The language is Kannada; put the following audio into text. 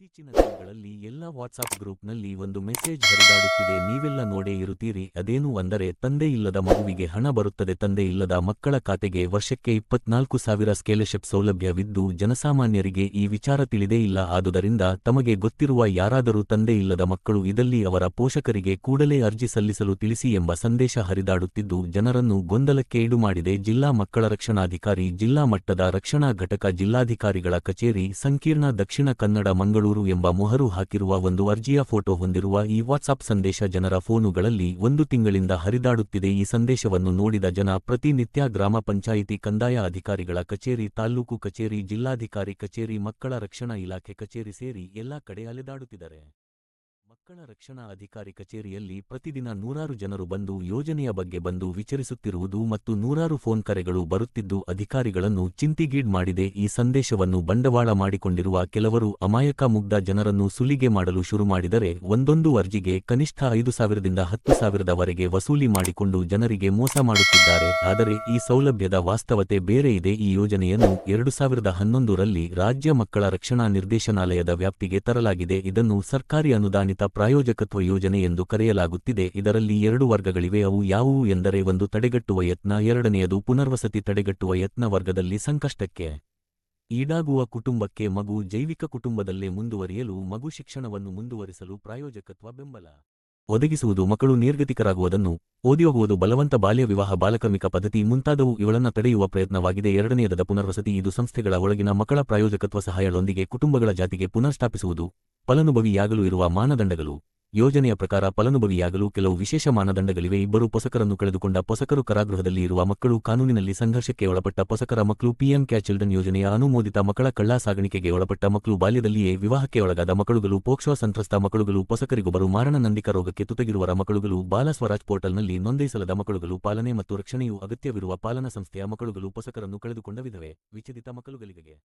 ಇತ್ತೀಚಿನ ದಿನಗಳಲ್ಲಿ ಎಲ್ಲ ವಾಟ್ಸಾಪ್ ಗ್ರೂಪ್ನಲ್ಲಿ ಒಂದು ಮೆಸೇಜ್ ಹರಿದಾಡುತ್ತಿದೆ. ನೀವೆಲ್ಲ ನೋಡೇ ಇರುತ್ತೀರಿ. ಅದೇನು ಅಂದರೆ, ತಂದೆ ಇಲ್ಲದ ಮಗುವಿಗೆ ಹಣ ಬರುತ್ತದೆ. ತಂದೆ ಇಲ್ಲದ ಮಕ್ಕಳ ಖಾತೆಗೆ ವರ್ಷಕ್ಕೆ ಇಪ್ಪತ್ನಾಲ್ಕು ಸಾವಿರ ಸ್ಕಾಲರ್ಶಿಪ್ ಸೌಲಭ್ಯವಿದ್ದು, ಜನಸಾಮಾನ್ಯರಿಗೆ ಈ ವಿಚಾರ ತಿಳಿದೇ ಇಲ್ಲ. ಆದುದರಿಂದ ತಮಗೆ ಗೊತ್ತಿರುವ ಯಾರಾದರೂ ತಂದೆ ಇಲ್ಲದ ಮಕ್ಕಳು ಇದಲ್ಲಿ ಅವರ ಪೋಷಕರಿಗೆ ಕೂಡಲೇ ಅರ್ಜಿ ಸಲ್ಲಿಸಲು ತಿಳಿಸಿ ಎಂಬ ಸಂದೇಶ ಹರಿದಾಡುತ್ತಿದ್ದು, ಜನರನ್ನು ಗೊಂದಲಕ್ಕೆ ಈಡುಮಾಡಿದೆ ಜಿಲ್ಲಾ ಮಕ್ಕಳ ರಕ್ಷಣಾಧಿಕಾರಿ, ಜಿಲ್ಲಾ ಮಟ್ಟದ ರಕ್ಷಣಾ ಘಟಕ ಜಿಲ್ಲಾಧಿಕಾರಿಗಳ ಕಚೇರಿ, ಸಂಕೀರ್ಣ ದಕ್ಷಿಣ ಕನ್ನಡ ಮಂಗಳೂರು ಎಂಬ ಮೊಹರು ಹಾಕಿರುವ ಒಂದು ಅರ್ಜಿಯ ಫೋಟೋ ಹೊಂದಿರುವ ಈ ವಾಟ್ಸಾಪ್ ಸಂದೇಶ ಜನರ ಫೋನುಗಳಲ್ಲಿ ಒಂದು ತಿಂಗಳಿಂದ ಹರಿದಾಡುತ್ತಿದೆ. ಈ ಸಂದೇಶವನ್ನು ನೋಡಿದ ಜನ ಪ್ರತಿನಿತ್ಯ ಗ್ರಾಮ ಪಂಚಾಯಿತಿ ಕಂದಾಯ ಅಧಿಕಾರಿಗಳ ಕಚೇರಿ ತಾಲ್ಲೂಕು ಕಚೇರಿ, ಜಿಲ್ಲಾಧಿಕಾರಿ ಕಚೇರಿ, ಮಕ್ಕಳ ರಕ್ಷಣಾ ಇಲಾಖೆ ಕಚೇರಿ ಸೇರಿ ಎಲ್ಲಾ ಕಡೆ ಅಲೆದಾಡುತ್ತಿದ್ದಾರೆ. ಮಕ್ಕಳ ರಕ್ಷಣಾ ಅಧಿಕಾರಿ ಕಚೇರಿಯಲ್ಲಿ ಪ್ರತಿದಿನ ನೂರಾರು ಜನರು ಬಂದು ಯೋಜನೆಯ ಬಗ್ಗೆ ಬಂದು ವಿಚರಿಸುತ್ತಿರುವುದು ಮತ್ತು ನೂರಾರು ಫೋನ್ ಕರೆಗಳು ಬರುತ್ತಿದ್ದು ಅಧಿಕಾರಿಗಳನ್ನು ಚಿಂತಿಗೀಡ್ ಮಾಡಿದೆ. ಈ ಸಂದೇಶವನ್ನು ಬಂಡವಾಳ ಮಾಡಿಕೊಂಡಿರುವ ಕೆಲವರು ಅಮಾಯಕ ಮುಗ್ಧ ಜನರನ್ನು ಸುಲಿಗೆ ಮಾಡಲು ಶುರು ಮಾಡಿದರೆ ಒಂದೊಂದು ಅರ್ಜಿಗೆ ಕನಿಷ್ಠ ಐದು ಸಾವಿರದಿಂದ ಹತ್ತು ಸಾವಿರದವರೆಗೆ ವಸೂಲಿ ಮಾಡಿಕೊಂಡು ಜನರಿಗೆ ಮೋಸ ಮಾಡುತ್ತಿದ್ದಾರೆ. ಆದರೆ ಈ ಸೌಲಭ್ಯದ ವಾಸ್ತವತೆ ಬೇರೆ ಇದೆ. ಈ ಯೋಜನೆಯನ್ನು ಎರಡು ಸಾವಿರದ ಹನ್ನೊಂದರಲ್ಲಿ ರಾಜ್ಯ ಮಕ್ಕಳ ರಕ್ಷಣಾ ನಿರ್ದೇಶನಾಲಯದ ವ್ಯಾಪ್ತಿಗೆ ತರಲಾಗಿದೆ. ಇದನ್ನು ಸರ್ಕಾರಿ ಅನುದಾನಿತ ಪ್ರಾಯೋಜಕತ್ವ ಯೋಜನೆ ಎಂದು ಕರೆಯಲಾಗುತ್ತಿದೆ. ಇದರಲ್ಲಿ ಎರಡು ವರ್ಗಗಳಿವೆ. ಅವು ಯಾವುವು ಎಂದರೆ ಒಂದು ತಡೆಗಟ್ಟುವ ಯತ್ನ, ಎರಡನೆಯದು ಪುನರ್ವಸತಿ ತಡೆಗಟ್ಟುವ ಯತ್ನ ವರ್ಗದಲ್ಲಿ ಸಂಕಷ್ಟಕ್ಕೆ ಈಡಾಗುವ ಕುಟುಂಬಕ್ಕೆ ಮಗು, ಜೈವಿಕ ಕುಟುಂಬದಲ್ಲೇ ಮುಂದುವರಿಯಲು ಮಗು ಶಿಕ್ಷಣವನ್ನು ಮುಂದುವರಿಸಲು ಪ್ರಾಯೋಜಕತ್ವ ಬೆಂಬಲ. ಒದಗಿಸುವುದು ಮಕ್ಕಳು ನಿರ್ಗತಿಕರಾಗುವುದನ್ನು ಓದಿ ಹೋಗುವುದು ಬಲವಂತ ಬಾಲ್ಯ ವಿವಾಹ ಬಾಲಕಾರ್ಮಿಕ ಪದ್ಧತಿ ಮುಂತಾದವು ಇವುಗಳನ್ನು ತಡೆಯುವ ಪ್ರಯತ್ನವಾಗಿದೆ. ಎರಡನೆಯದಾದ ಪುನರ್ವಸತಿ, ಇದು ಸಂಸ್ಥೆಗಳ ಒಳಗಿನ ಮಕ್ಕಳ ಪ್ರಾಯೋಜಕತ್ವ ಸಹಾಯಗಳೊಂದಿಗೆ ಕುಟುಂಬಗಳ ಜಾತಿಗೆ ಪುನರ್ಸ್ಥಾಪಿಸುವುದು. ಫಲಾನುಭವಿಯಾಗಲು ಇರುವ ಮಾನದಂಡಗಳು. ಯೋಜನೆಯ ಪ್ರಕಾರ ಫಲಾನುಭವಿಯಾಗಲು ಕೆಲವು ವಿಶೇಷ ಮಾನದಂಡಗಳಿವೆ. ಇಬ್ಬರು ಪೊಸಕರನ್ನು ಕಳೆದುಕೊಂಡ ಪೊಸಕರು ಕರಾಗೃಹದಲ್ಲಿ ಇರುವ ಮಕ್ಕಳು ಕಾನೂನಿನಲ್ಲಿ ಸಂಘರ್ಷಕ್ಕೆ ಒಳಪಟ್ಟ ಪೊಸಕರ ಮಕ್ಕಳು ಪಿಎಂ ಕ್ಯಾ ಚಿಲ್ಡ್ರನ್ ಯೋಜನೆಯ ಅನುಮೋದಿತ ಮಕ್ಕಳ ಕಳ್ಳ ಸಾಗಾಣಿಕೆಗೆ ಒಳಪಟ್ಟ ಮಕ್ಕಳು ಬಾಲ್ಯದಲ್ಲಿಯೇ ವಿವಾಹಕ್ಕೆ ಒಳಗಾದ ಮಕ್ಕಳುಗಳು ಪೋಕ್ಷೋ ಸಂತ್ರಸ್ತ ಮಕ್ಕಳುಗಳು ಪೊಸಕರಿಗೊಬ್ಬರು ಮಾರಣ ನಂದಿಕ ರೋಗಕ್ಕೆ ತುತಗಿರುವ ಮಕ್ಕಳುಗಳು, ಬಾಲ ಸ್ವರಾಜ್ ಪೋರ್ಟಲ್ನಲ್ಲಿ ನೋಂದಾಯಿಸಲಾದ ಮಕ್ಕಳುಗಳು, ಪಾಲನೆ ಮತ್ತು ರಕ್ಷಣೆಯು ಅಗತ್ಯವಿರುವ ಪಾಲನಾ ಸಂಸ್ಥೆಯ ಮಕ್ಕಳುಗಳು ಪೊಸಕರನ್ನು ಕಳೆದುಕೊಂಡ ವಿಧವೆ. ವಿಚ್ಛೇದಿತ ಮಕ್ಕಳುಗಳಿಗೆ